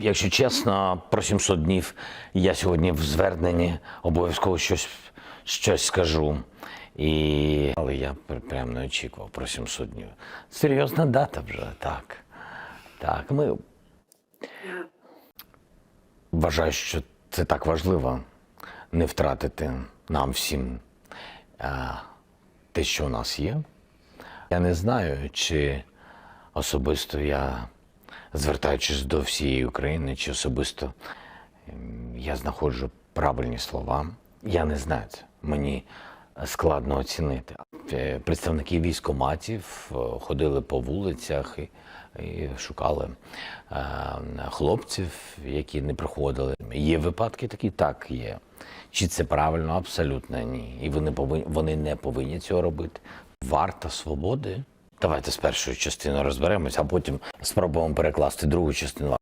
Якщо чесно, про 700 днів я сьогодні в зверненні обов'язково щось, щось скажу. І... Але я пр- прям не очікував про 700 днів. Серйозна дата вже, так. Так, ми вважаю, що це так важливо не втратити нам всім а, те, що у нас є. Я не знаю, чи особисто я, звертаючись до всієї України, чи особисто ем, я знаходжу правильні слова. Я не знаю це. Мені складно оцінити. Е, Представники військоматів е, ходили по вулицях і, і шукали е, хлопців, які не приходили. Є випадки такі, так є. Чи це правильно? Абсолютно ні. І вони повинні вони не повинні цього робити. Варта свободи. Давайте з першою частиною розберемось, а потім спробуємо перекласти другу частину.